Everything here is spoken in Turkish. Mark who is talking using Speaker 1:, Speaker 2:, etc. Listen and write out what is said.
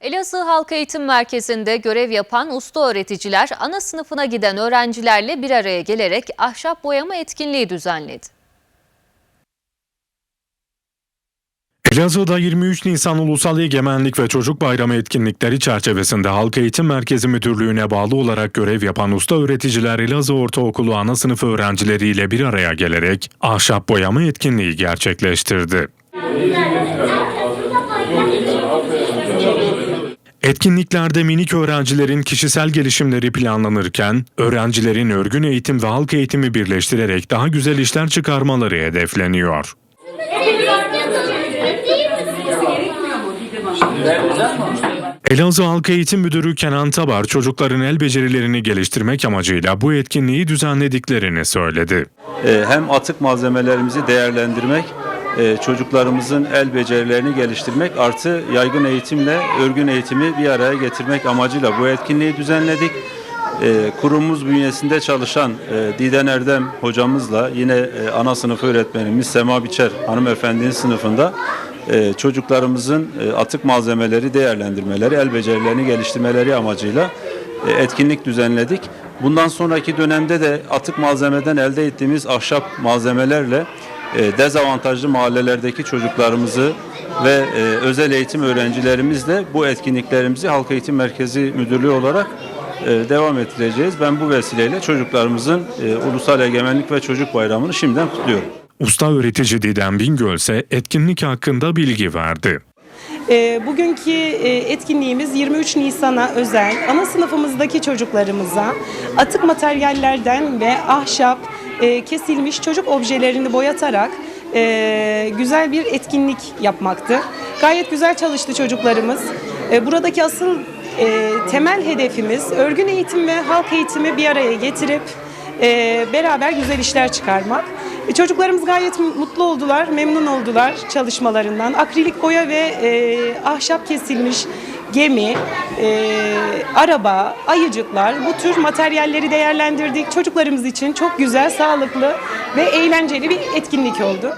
Speaker 1: Elazığ Halk Eğitim Merkezi'nde görev yapan usta öğreticiler ana sınıfına giden öğrencilerle bir araya gelerek ahşap boyama etkinliği düzenledi.
Speaker 2: Elazığ'da 23 Nisan Ulusal Egemenlik ve Çocuk Bayramı etkinlikleri çerçevesinde Halk Eğitim Merkezi Müdürlüğü'ne bağlı olarak görev yapan usta öğreticiler Elazığ Ortaokulu ana sınıfı öğrencileriyle bir araya gelerek ahşap boyama etkinliği gerçekleştirdi. Etkinliklerde minik öğrencilerin kişisel gelişimleri planlanırken, öğrencilerin örgün eğitim ve halk eğitimi birleştirerek daha güzel işler çıkarmaları hedefleniyor. Elazığ Halk Eğitim Müdürü Kenan Tabar çocukların el becerilerini geliştirmek amacıyla bu etkinliği düzenlediklerini söyledi.
Speaker 3: E, hem atık malzemelerimizi değerlendirmek, e, çocuklarımızın el becerilerini geliştirmek artı yaygın eğitimle örgün eğitimi bir araya getirmek amacıyla bu etkinliği düzenledik. E, Kurumumuz bünyesinde çalışan e, Diden Erdem hocamızla yine e, ana sınıf öğretmenimiz Sema Biçer hanımefendinin sınıfında çocuklarımızın atık malzemeleri değerlendirmeleri, el becerilerini geliştirmeleri amacıyla etkinlik düzenledik. Bundan sonraki dönemde de atık malzemeden elde ettiğimiz ahşap malzemelerle e, dezavantajlı mahallelerdeki çocuklarımızı ve e, özel eğitim öğrencilerimizle bu etkinliklerimizi Halk Eğitim Merkezi Müdürlüğü olarak e, devam ettireceğiz. Ben bu vesileyle çocuklarımızın e, Ulusal Egemenlik ve Çocuk Bayramı'nı şimdiden kutluyorum.
Speaker 2: Usta öğretici Didem Bingöl ise etkinlik hakkında bilgi verdi.
Speaker 4: Bugünkü etkinliğimiz 23 Nisan'a özel ana sınıfımızdaki çocuklarımıza atık materyallerden ve ahşap e, kesilmiş çocuk objelerini boyatarak e, güzel bir etkinlik yapmaktı. Gayet güzel çalıştı çocuklarımız. E, Buradaki asıl temel hedefimiz örgün eğitim ve halk eğitimi bir araya getirip beraber güzel işler çıkarmak. Çocuklarımız gayet mutlu oldular, memnun oldular çalışmalarından. Akrilik boya ve ahşap kesilmiş gemi, e, araba, ayıcıklar bu tür materyalleri değerlendirdik. Çocuklarımız için çok güzel, sağlıklı ve eğlenceli bir etkinlik oldu.